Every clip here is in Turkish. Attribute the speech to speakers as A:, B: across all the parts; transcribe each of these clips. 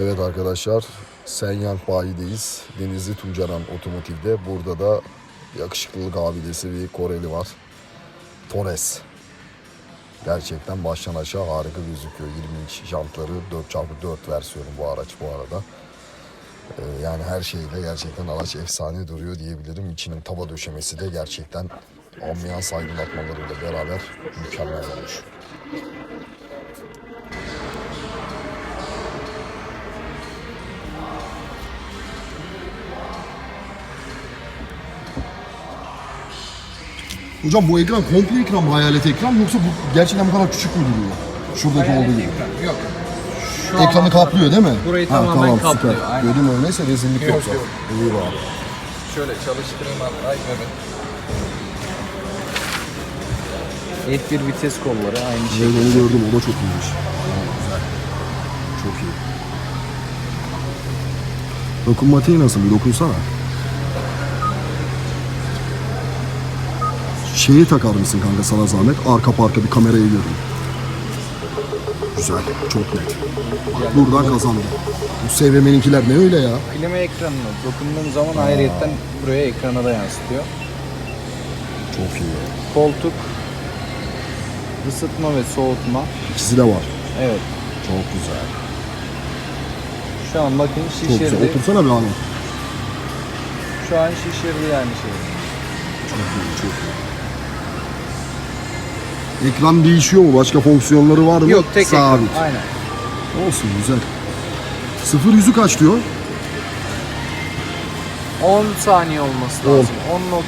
A: Evet arkadaşlar, Senyang Bayi'deyiz. Denizli Tuncaran Otomotiv'de. Burada da yakışıklılık abidesi bir Koreli var. Torres. Gerçekten baştan aşağı harika gözüküyor. 20 inç jantları 4x4 versiyonu bu araç bu arada. Ee, yani her şeyle gerçekten araç efsane duruyor diyebilirim. İçinin tava döşemesi de gerçekten ambiyans aydınlatmalarıyla beraber mükemmel olmuş. Hocam bu ekran komple ekran mı hayalet ekran yoksa bu gerçekten bu kadar küçük mü duruyor? Şuradaki olduğu gibi.
B: Ekran. Yok. Şu
A: Ekranı
B: an
A: kaplıyor değil mi?
B: Burayı tamamen kaplıyor, aynen.
A: Dedim öyleyse rezillik
B: Yok,
A: yoksa.
B: yok.
A: İyi bari.
B: şöyle çalıştırayım hatta görün. F1 vites kolları aynı şey.
A: Evet onu gördüm o da çok iyiymiş. Güzel. Çok iyi. Dokunmatiği nasıl bir dokunsana. Şeyi takar mısın kanka sana zahmet? Arka parka bir kamerayı görün. Güzel, çok net. Buradan kazandı. Bu SVM'ninkiler ne öyle ya?
B: Klima ekranına dokunduğum zaman ayrıyetten buraya ekrana da yansıtıyor.
A: Çok iyi.
B: Koltuk ısıtma ve soğutma.
A: İkisi de var.
B: Evet.
A: Çok güzel.
B: Şu an bakın
A: Çok güzel.
B: şişirdi.
A: Otursana bir Ahmet.
B: Şu an şişirdi yani şey.
A: Çok iyi, çok iyi. Ekran değişiyor mu? Başka fonksiyonları var mı?
B: Yok tek
A: Sabit.
B: ekran. Aynen.
A: Olsun güzel. Sıfır yüzü kaç diyor?
B: 10 saniye olması
A: On.
B: lazım.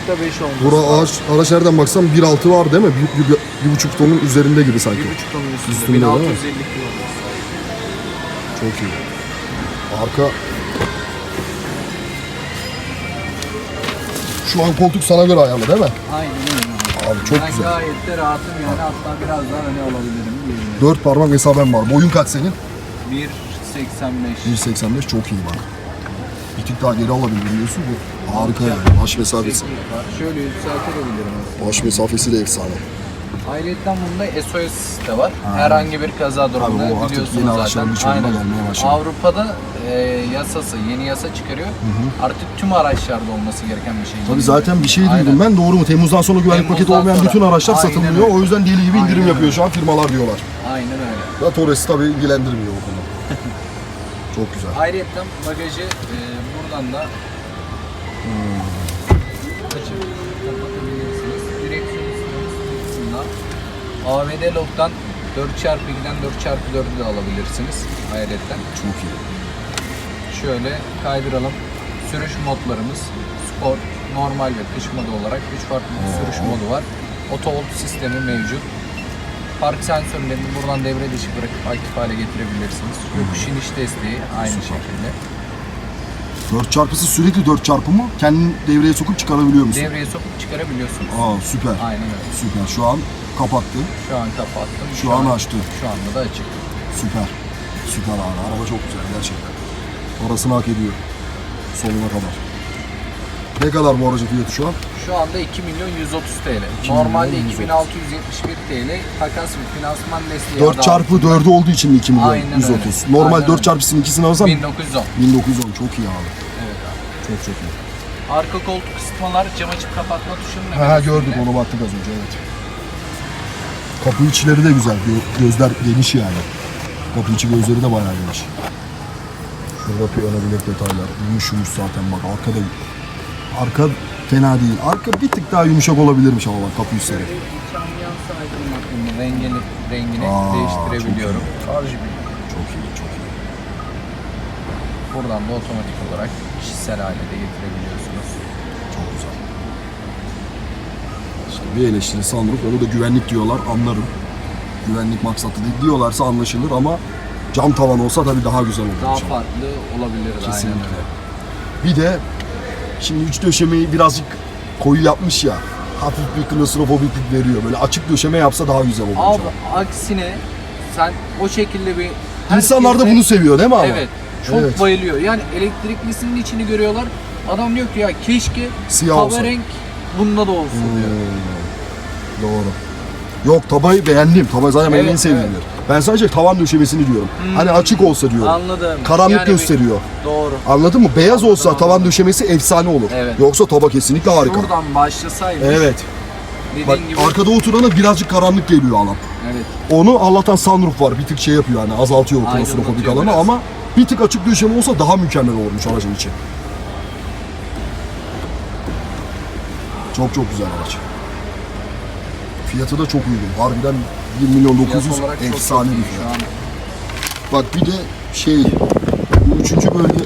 B: 10.5 olması
A: Bura
B: lazım.
A: ağaç, araç nereden baksam 1.6 var değil mi? Bir, bir, bir buçuk tonun üzerinde gibi sanki.
B: 1.5 tonun üstünde.
A: Üstünde değil mi?
B: 1650 kilo olması lazım.
A: Çok iyi. Arka... Şu an koltuk sana göre ayarlı değil mi?
B: Aynen.
A: Abi çok
B: ben
A: güzel.
B: gayet de rahatım yani hatta biraz daha öne alabilirim diyebilirim.
A: Dört parmak mesafen var. Boyun kaç senin?
B: 1.85
A: 1.85 çok iyi bak. Bir tık daha geri alabilirim diyorsun bu. Harika yani. Baş mesafesi.
B: Şöyle yükseltebilirim aslında.
A: Baş mesafesi de efsane.
B: Ayrıca bunda SOS de var. Herhangi bir kaza durumunda
A: Tabii bu artık
B: biliyorsunuz
A: yeni
B: zaten. Aynen.
A: gelmeye başladı.
B: Avrupa'da e, yasası, yeni yasa çıkarıyor. Artık tüm araçlarda olması gereken bir şey.
A: Tabii zaten bir şey
B: Aynen.
A: duydum ben. Doğru mu? Temmuz'dan sonra güvenlik
B: Temmuzdan
A: paketi olmayan
B: sonra.
A: bütün araçlar
B: Aynen
A: satılmıyor.
B: öyle.
A: O yüzden deli gibi indirim
B: Aynen
A: yapıyor
B: öyle.
A: şu an firmalar diyorlar.
B: Aynen öyle.
A: Da Torres'i tabii ilgilendirmiyor bu konu. Çok güzel.
B: Ayrıca bagajı e, buradan da açıp kapatabilirsiniz. AVD Lock'tan 4x2'den 4x4'ü de alabilirsiniz ayrıca.
A: Çok iyi.
B: Şöyle kaydıralım. Sürüş modlarımız spor, normal ve kış modu olarak 3 farklı bir sürüş modu var. Auto hold sistemi mevcut. Park sensörlerini buradan devre dışı bırakıp aktif hale getirebilirsiniz. Yokuş iniş desteği aynı şekilde.
A: 4 çarpısı sürekli 4 çarpı mı? Kendin devreye sokup çıkarabiliyor musun?
B: Devreye sokup çıkarabiliyorsunuz.
A: Aa süper.
B: Aynen öyle.
A: Süper. Şu an kapattı.
B: Şu an kapattım.
A: Şu an açtı.
B: Şu anda da açık.
A: Süper. Süper abi. Araba çok güzel gerçekten. Parasını hak ediyor. Sonuna kadar. Ne kadar bu aracın fiyatı şu an?
B: Şu anda 2 milyon 130 TL.
A: 2
B: Normalde
A: milyon
B: 2671 TL. Takas ve finansman desteği
A: 4
B: adı
A: çarpı 4'ü olduğu için 2 milyon
B: Aynen
A: 130.
B: öyle.
A: Normal
B: Aynen
A: 4
B: öyle.
A: çarpısının ikisini alsam
B: 1910.
A: 1910 çok iyi abi.
B: Evet abi.
A: Çok çok iyi.
B: Arka koltuk ısıtmalar cam açıp kapatma tuşunun hemen
A: Ha
B: üstünde.
A: gördük onu baktık az önce evet. Kapı içleri de güzel. Gö- Gözler geniş yani. Kapı içi gözleri de bayağı geniş. Şurada piyano bilek detaylar. Yumuş yumuş zaten bak arkada. Arka fena değil. Arka bir tık daha yumuşak olabilirmiş ama bak kapı üstleri.
B: Rengini, rengini
A: Aa,
B: değiştirebiliyorum.
A: Çok iyi çok iyi.
B: Buradan da otomatik olarak kişisel hale de getirebiliyorsunuz.
A: Çok güzel. İşte bir eleştiri sunroof. Onu da güvenlik diyorlar anlarım. Güvenlik maksatlı değil diyorlarsa anlaşılır ama cam tavan olsa tabii daha güzel olur.
B: Daha farklı olabilir aynen
A: Kesinlikle.
B: öyle.
A: Bir de şimdi üç döşemeyi birazcık koyu yapmış ya. Hafif bir klostrofobiklik veriyor. Böyle açık döşeme yapsa daha güzel olur.
B: Abi aksine sen o şekilde bir
A: İnsanlar da bunu seviyor değil mi ama?
B: Evet. Çok
A: Evet.
B: bayılıyor. Yani elektriklisinin içini görüyorlar. Adam diyor ki ya keşke
A: Siyah olsa.
B: renk bunda da olsun diyor.
A: Hmm, Doğru. Yok tabayı beğendim. Tabay zaten benim
B: Evet,
A: en sevdiğim
B: evet.
A: yer. Ben sadece tavan döşemesini diyorum. Hani açık olsa diyorum.
B: Anladım.
A: Karanlık
B: Yani bir-
A: gösteriyor.
B: Doğru.
A: Anladın mı? Beyaz olsa tavan döşemesi efsane olur.
B: Evet.
A: Yoksa taba kesinlikle harika.
B: Buradan başlasaymış.
A: Evet.
B: Dediğin
A: Bak
B: gibi.
A: arkada oturana birazcık karanlık geliyor alan.
B: Evet.
A: Onu Allah'tan sunroof var. Bir tık şey yapıyor yani azaltıyor o klostrofobik alanı
B: biraz.
A: ama bir tık açık döşeme olsa daha mükemmel olurmuş aracın içi. Çok çok güzel araç. Fiyatı da çok uygun. Harbiden 1 milyon
B: Fiyat
A: 900
B: olarak çok
A: efsane bir fiyat. Bak bir de şey bu üçüncü bölge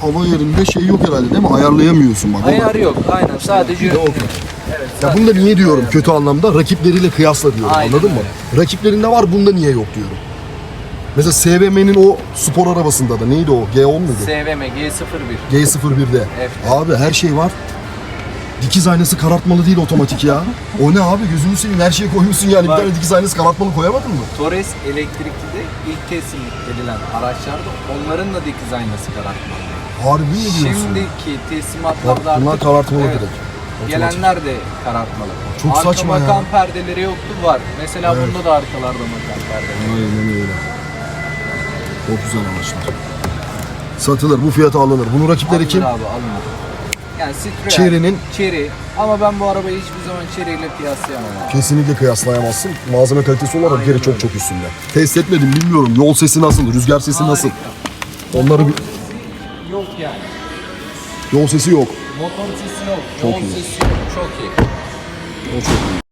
A: hava yerinde şey yok herhalde değil mi? Ayarlayamıyorsun bak.
B: Ayarı yok. Aynen. Sadece
A: Bir de o kötü.
B: Evet.
A: Ya
B: sadece
A: bunu da niye diyorum kötü anlamda? Rakipleriyle kıyasla diyorum
B: Aynen
A: anladın mı? Rakiplerinde var bunda niye yok diyorum. Mesela SVM'nin o spor arabasında da neydi o? G10 muydu?
B: SVM G01.
A: G01'de.
B: Evet.
A: Abi her şey var. Dikiz aynası karartmalı değil otomatik ya. O ne abi gözünü seveyim her şeyi koymuşsun yani.
B: Bak.
A: Bir tane dikiz aynası karartmalı koyamadın mı?
B: Torres elektrikli de ilk teslim edilen araçlarda onların da dikiz aynası karartmalı.
A: Harbi mi diyorsun?
B: Şimdiki teslimatlarda
A: Bak, bunlar
B: artık
A: karartmalı
B: evet,
A: direkt. Otomatik.
B: Gelenler de karartmalı.
A: Çok
B: Arka
A: saçma ya.
B: makam perdeleri yoktu var. Mesela
A: Evet.
B: bunda da arkalarda makam perdeleri.
A: Aynen öyle. Çok güzel araçlar. Satılır bu fiyata alınır. Bunun rakipleri
B: Alınır
A: kim?
B: abi alınır. Yani Citroen,
A: Chery'nin-
B: Chery. Ama ben bu arabayı hiçbir zaman Chery ile kıyaslayamam abi.
A: Kesinlikle kıyaslayamazsın. Malzeme kalitesi olarak bir kere çok çok üstünde. Test etmedim bilmiyorum. Yol sesi nasıl, rüzgar sesi nasıl? Onları bir...
B: Yok yani.
A: Yol sesi yok.
B: Motor sesi yok.
A: Çok
B: yol
A: iyi.
B: sesi yok. Çok iyi.
A: O çok iyi.